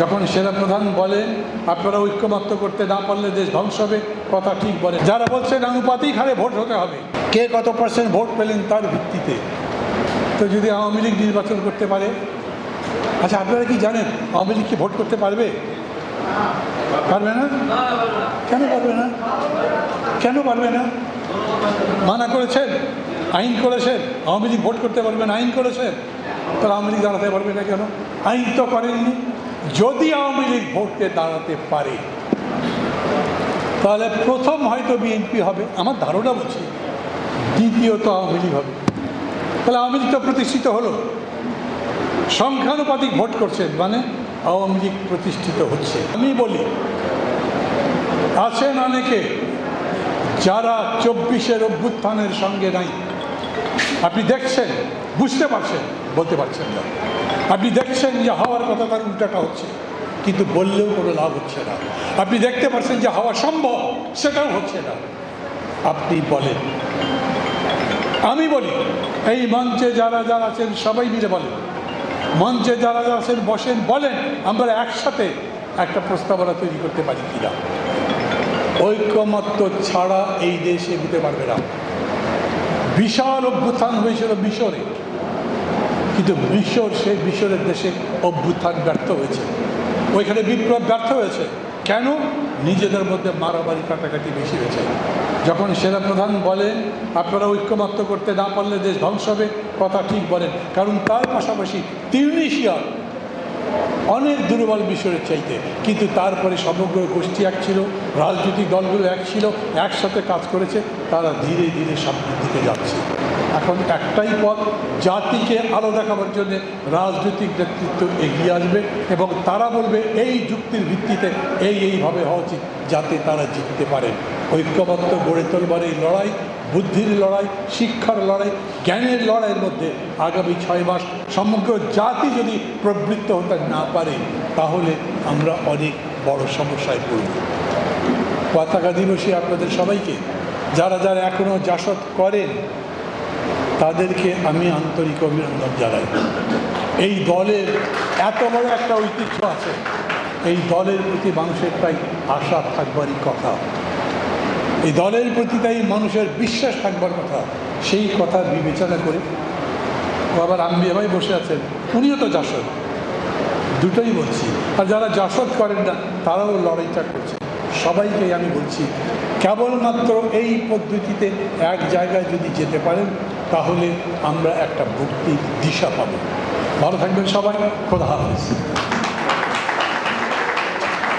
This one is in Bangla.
যখন সেনাপ্রধান বলেন, আপনারা ঐক্যমত্য করতে না পারলে দেশ ধ্বংস হবে, কথা ঠিক বলে যারা বলছেন আনুপাতিক হারে ভোট হতে হবে, কে কত পার্সেন্ট ভোট পেলেন তার ভিত্তিতে। তো যদি আওয়ামী লীগ নির্বাচন করতে পারে আচ্ছা আপনারা কি জানেন আওয়ামী লীগ কি ভোট করতে পারবে? পারবে না? কেন পারবে না? কেন পারবে না? মানা করেছেন? আইন করেছেন? আওয়ামী লীগ ভোট করতে পারবে না? আইন করেছেন? তাহলে আওয়ামী লীগ দাঁড়াতে পারবে না কেন? আইন তো করেননি। যদি আওয়ামী লীগ ভোটকে দাঁড়াতে পারে, তাহলে প্রথম হয়তো বিএনপি হবে। আমার ধারণা বলছি দ্বিতীয়ত আওয়ামী লীগ হবে। তাহলে আওয়ামী লীগ তো প্রতিষ্ঠিত হলো। সংখ্যানুপাতিক ভোট করছেন মানে আওয়ামী লীগ প্রতিষ্ঠিত হচ্ছে। আমি বলি, আছেন অনেকে যারা চব্বিশের অভ্যুত্থানের সঙ্গে নাই। আপনি দেখছেন, বুঝতে পারছেন, বলতে পারছেন না। আপনি দেখছেন যে হওয়ার কথা তার উল্টাটা হচ্ছে, কিন্তু বললেও কোনো লাভ হচ্ছে না। আপনি দেখতে পাচ্ছেন যে হওয়া সম্ভব, সেটাও হচ্ছে না। আপনি বলেন। আমি বলি, এই মঞ্চে যারা যারা আছেন, সবাই মিলে বলেন। মঞ্চে যারা যারা আছেন, বসেন, বলেন, আমরা একসাথে একটা প্রস্তাবনা তৈরি করতে পারি কিনা। ঐক্যমত্য ছাড়া এই দেশ এগুতে পারবে না। বিশাল অভ্যুত্থান হয়েছিল মিশরে। কিন্তু মিশর সেই মিশরের দেশে অভ্যুত্থান ব্যর্থ হয়েছে। ওইখানে বিপ্লব ব্যর্থ হয়েছে। কেন? নিজেদের মধ্যে মারামারি কাটাকাটি বেশি হয়েছে। যখন সেনাপ্রধান বলেন, আপনারা ঐক্যমত্য করতে না পারলে দেশ ধ্বংস হবে, কথা ঠিক বলেন। কারণ তার পাশাপাশি তিউনিশিয়া অনেক দুর্বল মিশরের চাইতে। কিন্তু তারপরে সমগ্র গোষ্ঠী এক ছিল, রাজনৈতিক দলগুলো এক ছিল, একসাথে কাজ করেছে, তারা ধীরে ধীরে সামনের দিকে যাচ্ছে। এখন একটাই পথ, জাতিকে আলো দেখাবার জন্য রাজনৈতিক নেতৃত্ব এগিয়ে আসবে এবং তারা বলবে, এই যুক্তির ভিত্তিতে এই এইভাবে হওয়া উচিত, যাতে তারা জিততে পারেন ঐক্যবদ্ধ গড়ে তোলবার এই লড়াই বুদ্ধির লড়াই, শিক্ষার লড়াই, জ্ঞানের লড়াইয়ের মধ্যে আগামী ছয় মাস সমগ্র জাতি যদি প্রবৃত্ত হতে না পারে, তাহলে আমরা অনেক বড় সমস্যায় পড়ব। পতাকা দিবসে আপনাদের সবাইকে, যারা যারা এখনও জাসদ করেন, তাদেরকে আমি আন্তরিক অভিনন্দন জানাই। এই দলের এত বড় একটা ঐতিহ্য আছে, এই দলের প্রতি মানুষের তাই আশা থাকবারই কথা। এই দলের প্রতি তাই মানুষের বিশ্বাস থাকবার কথা, সেই কথা বিবেচনা করে আবার আম্বিয়া ভাই বসে আছেন, উনিও তো জাসদ। দুটোই বলছি। আর যারা জাসদ করেন না, তারাও লড়াইটা করছে। সবাইকে আমি বলছি, কেবলমাত্র এই পদ্ধতিতে এক জায়গায় যদি যেতে পারেন, তাহলে আমরা একটা ভক্তির দিশা পাব। ভালো থাকবেন সবাই, খোদা হাফিজ।